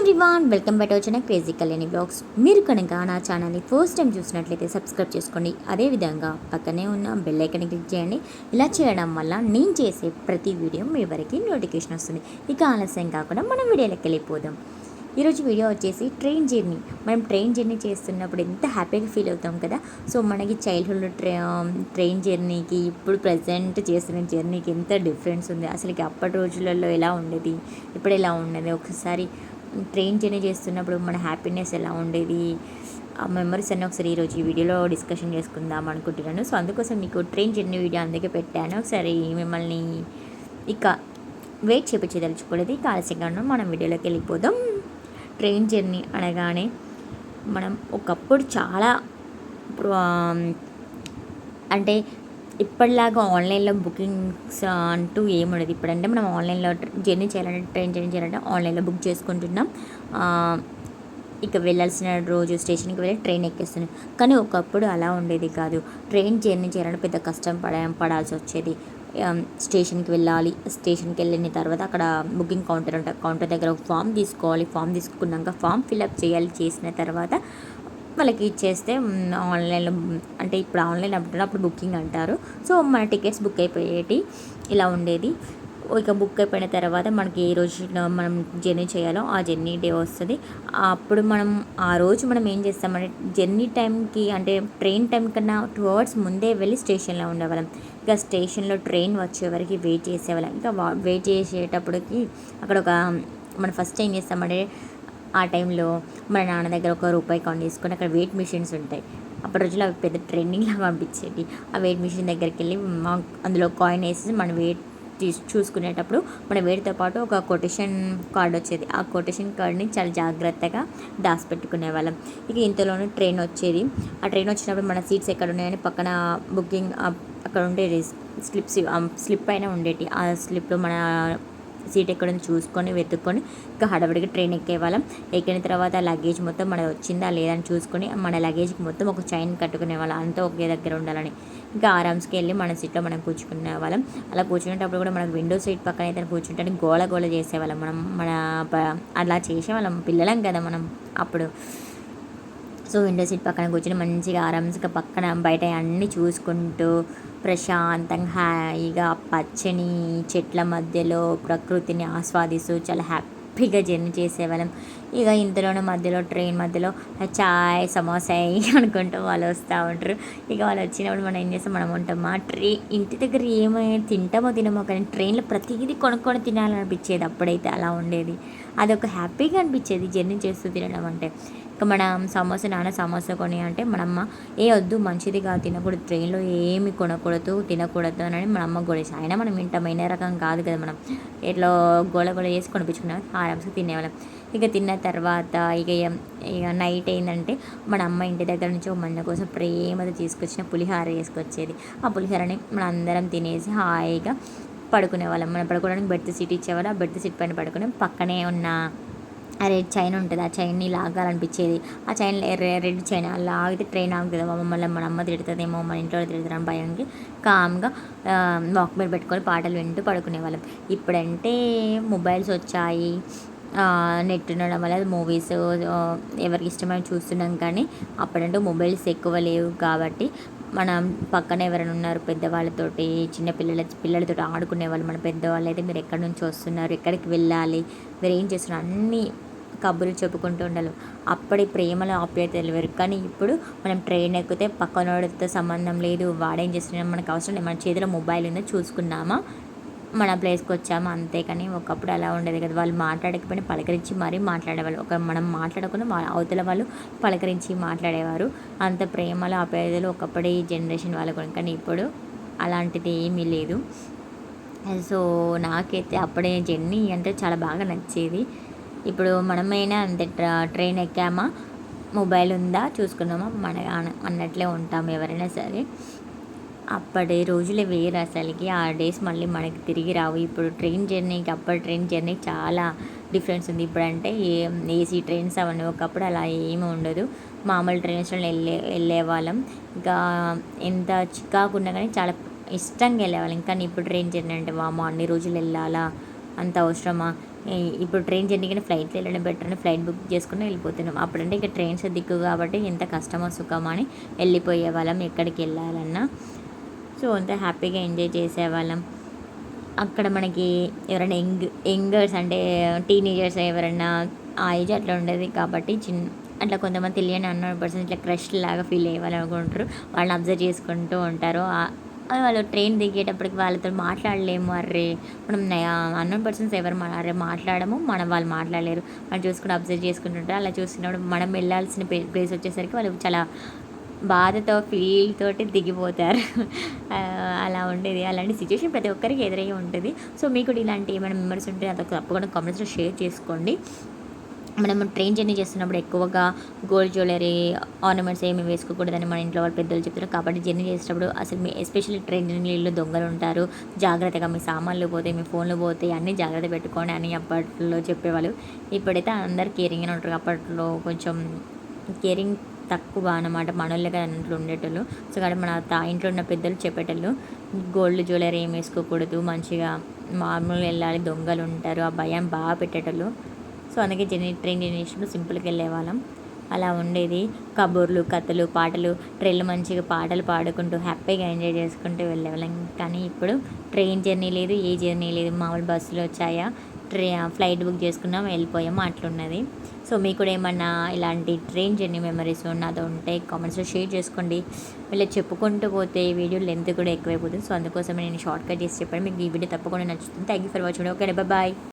Everyone welcome back వచ్చిన crazy Kalyani blogs మీరు కనుక నా ఛానల్ని ఫస్ట్ టైం చూసినట్లయితే సబ్స్క్రైబ్ చేసుకోండి. అదేవిధంగా పక్కనే ఉన్న బెల్ ఐకన్ క్లిక్ చేయండి. ఇలా చేయడం వల్ల నేను చేసే ప్రతి వీడియో మీ వరకు నోటిఫికేషన్ వస్తుంది. ఇక ఆలస్యం కాకుండా మనం వీడియోలోకి వెళ్ళిపోదాం. ఈరోజు వీడియో వచ్చేసి ట్రైన్ జర్నీ మనం ట్రైన్ జర్నీ చేస్తున్నప్పుడు ఎంత హ్యాపీగా ఫీల్ అవుతాం కదా? సో మనకి చైల్డ్హుడ్ ట్రై ట్రైన్ జర్నీకి ఇప్పుడు ప్రజెంట్ చేస్తున్న జర్నీకి ఎంత డిఫరెన్స్ ఉంది? అసలుకి అప్పటి రోజులలో ఎలా ఉండేది? ఇప్పుడు ఎలా ఉండేది ఒకసారి ట్రైన్ జర్నీ చేస్తున్నప్పుడు మన హ్యాపీనెస్ ఎలా ఉండేది? ఆ మెమరీస్ అన్నీ ఒకసారి ఈరోజు ఈ వీడియోలో డిస్కషన్ చేసుకుందాం అనుకుంటున్నాను. సో అందుకోసం మీకు ట్రైన్ జర్నీ వీడియో అందుకే పెట్టాను. ఒకసారి మిమ్మల్ని ఇక వెయిట్ చేపించదలుచుకోలేదు ఇక ఆలస్యంగా మనం వీడియోలోకి వెళ్ళిపోదాం. ట్రైన్ జర్నీ అనగానే మనం ఒకప్పుడు చాలా అంటే ఇప్పటిలాగా ఆన్లైన్లో బుకింగ్స్ అంటూ ఏముండదు. ఇప్పుడంటే మనం ఆన్లైన్లో జర్నీ చేయాలంటే ట్రైన్ జర్నీ చేయాలంటే ఆన్లైన్లో బుక్ చేసుకుంటున్నాం. ఇక వెళ్ళాల్సిన రోజు స్టేషన్కి వెళ్ళి ట్రైన్ ఎక్కేస్తున్నాం కానీ ఒకప్పుడు అలా ఉండేది కాదు. ట్రైన్ జర్నీ చేయాలంటే పెద్ద కష్టం పడ పడాల్సి వచ్చేది. స్టేషన్కి వెళ్ళాలి. స్టేషన్కి వెళ్ళిన తర్వాత అక్కడ బుకింగ్ కౌంటర్ ఉంటుంది కౌంటర్ దగ్గర ఒక ఫామ్ తీసుకోవాలి. ఫామ్ తీసుకున్నాక ఫామ్ ఫిల్అప్ చేయాలి. చేసిన తర్వాత వాళ్ళకి ఇచ్చేస్తే ఆన్లైన్లో అంటే ఇప్పుడు ఆన్లైన్ అప్పుడు అప్పుడు బుకింగ్ అంటారు. సో మన టికెట్స్ బుక్ అయిపోయేటి ఇలా ఉండేది. ఇక బుక్ అయిపోయిన తర్వాత మనకి ఏ రోజు మనం జర్నీ చేయాలో ఆ జర్నీ డే వస్తుంది. అప్పుడు మనం ఆ రోజు మనం ఏం చేస్తామంటే జర్నీ టైంకి అంటే ట్రైన్ టైం కన్నా టూ అవర్స్ ముందే వెళ్ళి స్టేషన్లో ఉండేవాళ్ళం. ఇక స్టేషన్లో ట్రైన్ వచ్చే వరకు వెయిట్ చేసేవాళ్ళం. ఇంకా వెయిట్ చేసేటప్పటికి అక్కడ ఒక మనం ఫస్ట్ ఏం చేస్తామంటే ఆ టైంలో మన నాన్న దగ్గర ఒక రూపాయి కౌంట్ తీసుకొని అక్కడ వెయిట్ మిషన్స్ ఉంటాయి. అప్పటి రోజుల్లో అవి పెద్ద ట్రెండింగ్ లాగా పంపించేటి ఆ వెయిట్ మిషన్ దగ్గరికి వెళ్ళి మా- అందులో కాయిన్ వేసి మన వెయిట్ తీసి చూసుకునేటప్పుడు మన వేడితో పాటు ఒక కొటేషన్ కార్డ్ వచ్చేది. ఆ కొటేషన్ కార్డ్ని చాలా జాగ్రత్తగా దాచిపెట్టుకునే వాళ్ళం. ఇక ఇంతలోనే ట్రైన్ వచ్చేది. ఆ ట్రైన్ వచ్చినప్పుడు మన సీట్స్ ఎక్కడ ఉన్నాయని పక్కన బుకింగ్ అక్కడ ఉండేది స్లిప్స్ స్లిప్ పైన ఉండేటి ఆ స్లిప్లో మన సీట్ ఎక్కడైనా చూసుకొని వెతుక్కొని ఇంకా హడావిడిగా ట్రైన్ ఎక్కేవాళ్ళం. ఎక్కిన తర్వాత లగేజ్ మొత్తం మనది వచ్చిందా లేదా అని చూసుకొని మన లగేజ్కి మొత్తం ఒక చైన్ కట్టుకునే వాళ్ళం. అంతా ఒకే దగ్గర ఉండాలని. ఇంకా ఆరామ్స్కి వెళ్ళి మన సీట్లో మనం కూర్చుకునే వాళ్ళం. అలా కూర్చునేటప్పుడు కూడా మనకు విండో సీట్ పక్కన అయితే కూర్చుంటే గోల గోళ చేసేవాళ్ళం. మనం మన అలా చేసేవాళ్ళం. పిల్లలం కదా మనం అప్పుడు. సో విండో సీట్ పక్కన కూర్చొని మంచిగా ఆరామ్స్గా పక్కన బయట అన్నీ చూసుకుంటూ ప్రశాంతంగా హాయిగా పచ్చని చెట్ల మధ్యలో ప్రకృతిని ఆస్వాదిస్తూ చాలా హ్యాపీగా జర్నీ చేసేవాళ్ళం. ఇక ఇంతలోనే మధ్యలో ట్రైన్ మధ్యలో చాయ్ సమోసా అనుకుంటూ వాళ్ళు వస్తూ ఉంటారు. ఇక వాళ్ళు వచ్చినప్పుడు మనం ఏం చేస్తాం? మనం ఉంటామా ట్రై ఇంటి దగ్గర ఏమైనా తింటామో తినమో కానీ ట్రైన్లో ప్రతిదీ కొనుక్కొని తినాలనిపించేది అప్పుడైతే అలా ఉండేది. అదొక హ్యాపీగా అనిపించేది జర్నీ చేస్తూ తినడం అంటే. మనం సమోసా నాన్న సమోసా కొని అంటే మన అమ్మ ఏ వద్దు మంచిది కాదు తినకూడదు ట్రైన్లో ఏమి కొనకూడదు తినకూడదు అని మన అమ్మ గొడేసి అయినా మనం ఇంటమైన రకం కాదు కదా మనం. ఇట్లా గోళ గోళ చేసి కొనిపించుకున్నాం ఆరామ్స్గా తినేవాళ్ళం. ఇక తిన్న తర్వాత ఇక ఇక నైట్ ఏంటంటే మన అమ్మ ఇంటి దగ్గర నుంచి ఒక మన కోసం ప్రేమతో తీసుకొచ్చిన పులిహార వేసుకొచ్చేది ఆ పులిహారని మన అందరం తినేసి హాయిగా పడుకునే వాళ్ళం మనం పడుకోవడానికి బెడ్ సీట్ ఇచ్చేవాళ్ళు. ఆ బెడ్ సీట్ పైన పడుకుని పక్కనే ఉన్న అరే చైన్ ఉంటుంది. ఆ చైన్ని లాగాలనిపించేది. ఆ చైన్ రెడ్ చైన్ అలా ఆగితే ట్రైన్ ఆగుతుంది మమ్మల్ని మన అమ్మ తిడుతుందేమో మన ఇంట్లో తిడుతుందని భయంకి కామ్గా వాక్ మీద పెట్టుకొని పాటలు వింటూ పడుకునే వాళ్ళం ఇప్పుడంటే మొబైల్స్ వచ్చాయి. నెట్ ఉండడం వల్ల మూవీస్ ఎవరికి ఇష్టమైన చూస్తున్నాం కానీ అప్పుడంటే మొబైల్స్ ఎక్కువ లేవు కాబట్టి మనం పక్కన ఎవరైనా ఉన్నారు పెద్దవాళ్ళతోటి చిన్న పిల్లల పిల్లలతో ఆడుకునే వాళ్ళు మన పెద్దవాళ్ళు అయితే మీరు ఎక్కడి నుంచి వస్తున్నారు ఎక్కడికి వెళ్ళాలి మీరు ఏం చేస్తున్నారు అన్నీ కబుర్లు చెప్పుకుంటూ ఉండాలి. అప్పటి ప్రేమలో ఆప్యాయతలు వేరు కానీ ఇప్పుడు మనం ట్రైన్ ఎక్కితే పక్కనోడితో సంబంధం లేదు. వాడేం చేస్తున్నాం మనకు అవసరం లేదు. మన చేతిలో మొబైల్ ఉందో చూసుకున్నామా మన ప్లేస్కి వచ్చాము? అంతే కానీ ఒకప్పుడు అలా ఉండేది కదా. వాళ్ళు మాట్లాడకపోయినా పలకరించి మరీ మాట్లాడేవాళ్ళు. ఒక మనం మాట్లాడకుండా వాళ్ళ అవతల వాళ్ళు పలకరించి మాట్లాడేవారు. అంత ప్రేమలు ఆప్యాయతలు ఒకప్పటి జనరేషన్ వాళ్ళకు కానీ ఇప్పుడు అలాంటిది ఏమీ లేదు. సో నాకైతే అప్పుడే జర్నీ అంటే చాలా బాగా నచ్చేది. ఇప్పుడు మనమైనా అంతే ట్రైన్ ఎక్కామా? మొబైల్ ఉందా? చూసుకున్నామా? మన అన్నట్లే ఉంటాం ఎవరైనా సరే. అప్పటి రోజులే వేరు అసలుకి. ఆ డేస్ మళ్ళీ మనకి తిరిగి రావు. ఇప్పుడు ట్రైన్ జర్నీకి అప్పటి ట్రైన్ జర్నీ చాలా డిఫరెన్స్ ఉంది. ఇప్పుడంటే ఏ ఏసీ ట్రైన్స్ అవన్నీ ఒకప్పుడు అలా ఏమీ ఉండదు. మామూలు ట్రైన్స్లో వెళ్ళే వెళ్ళే వాళ్ళం ఇంకా ఎంత చికాకున్నా కానీ చాలా ఇష్టంగా వెళ్ళేవాళ్ళం. కానీ ఇప్పుడు ట్రైన్ జర్నీ అంటే వామో అన్ని రోజులు వెళ్ళాలా? అంత అవసరమా? ఇప్పుడు ట్రైన్ జర్నీ కానీ ఫ్లైట్లో వెళ్ళడం బెటర్ అని ఫ్లైట్ బుక్ చేసుకుని వెళ్ళిపోతున్నాం. అప్పుడంటే ఇక ట్రైన్స్ దిక్కు కాబట్టి ఎంత కష్టమో సుఖమో అని వెళ్ళిపోయే వాళ్ళం ఎక్కడికి వెళ్ళాలన్నా. సో అంత హ్యాపీగా ఎంజాయ్ చేసేవాళ్ళం. అక్కడ మనకి ఎవరైనా యంగ్ యంగర్స్ అంటే టీనేజర్స్ ఎవరైనా ఆ ఏజ్ అట్లా ఉండేది కాబట్టి చిన్న అట్లా కొంతమంది తెలియని అన్న పర్సన్ ఇట్లా క్రష్ లాగా ఫీల్ అయ్యే వాళ్ళు అనుకుంటారు. వాళ్ళని అబ్జర్వ్ చేసుకుంటూ ఉంటారు. ఆ- వాళ్ళు ట్రైన్ దిగేటప్పటికి వాళ్ళతో మాట్లాడలేము అర్రే. మనం అన్నోన్ పర్సన్స్ ఎవరు అరే మాట్లాడము. మనం వాళ్ళు మాట్లాడలేరు. మనం చూసుకుని అబ్జర్వ్ చేసుకుంటుంటారు అలా చూస్తున్నప్పుడు మనం వెళ్ళాల్సిన ప్లేస్ వచ్చేసరికి వాళ్ళు చాలా బాధతో ఫీల్ తోటి దిగిపోతారు. అలా ఉండేది. అలాంటి సిచ్యువేషన్ ప్రతి ఒక్కరికి ఎదురయ్యి ఉంటుంది. సో మీకు కూడా ఇలాంటి ఏమైనా మెంబర్స్ ఉంటే అదొక తప్పకుండా కామెంట్స్లో షేర్ చేసుకోండి. మనం ట్రైన్ జర్నీ చేస్తున్నప్పుడు ఎక్కువగా గోల్డ్ జ్యువెలరీ ఆర్నమెంట్స్ ఏమి వేసుకోకూడదని మన ఇంట్లో వాళ్ళు పెద్దలు చెప్తారు. కాబట్టి జర్నీ చేసేటప్పుడు అసలు మీ ఎస్పెషల్లీ ట్రైన్ జర్నీలో దొంగలు ఉంటారు. జాగ్రత్తగా మీ సామాన్లు పోతాయి మీ ఫోన్లు పోతాయి అన్నీ జాగ్రత్త పెట్టుకోండి అని అప్పట్లో చెప్పేవాళ్ళు. ఇప్పుడైతే అందరు కేరింగ్గానే ఉంటారు. అప్పట్లో కొంచెం కేరింగ్ తక్కువ అన్నమాట. మనోళ్ళగా అన్నట్లు ఉండేటోళ్ళు. సో కాబట్టి మన తా ఇంట్లో ఉన్న పెద్దలు చెప్పేటోళ్ళు గోల్డ్ జ్యువెలరీ ఏం వేసుకోకూడదు. మంచిగా మామూలుగా వెళ్ళాలి దొంగలు ఉంటారు. ఆ భయం బాగా పెట్టేటోళ్ళు. సో అందుకే జర్నీ ట్రైన్ జర్నీ చేసినప్పుడు సింపుల్గా వెళ్ళేవాళ్ళం. అలా ఉండేది. కబుర్లు కథలు పాటలు ట్రైన్లు మంచిగా పాటలు పాడుకుంటూ హ్యాపీగా ఎంజాయ్ చేసుకుంటూ వెళ్ళేవాళ్ళం. కానీ ఇప్పుడు ట్రైన్ జర్నీ లేదు ఏ జర్నీ లేదు. మామూలు బస్సులు వచ్చాయా ట్రై ఫ్లైట్ బుక్ చేసుకున్నాం వెళ్ళిపోయాము అట్లున్నది. సో మీకు కూడా ఏమన్నా ఇలాంటి ట్రైన్ జర్నీ మెమరీస్ నాతో ఉంటే కామెంట్స్లో షేర్ చేసుకోండి. ఇలా చెప్పుకుంటూ పోతే ఈ వీడియో లెంత్ కూడా ఎక్కువైపోతుంది. సో అందుకోసం నేను షార్ట్ కట్ చేసి చెప్పాను. మీకు ఈ వీడియో తప్పకుండా నచ్చుతుంది. Thank you for watching. Okay bye.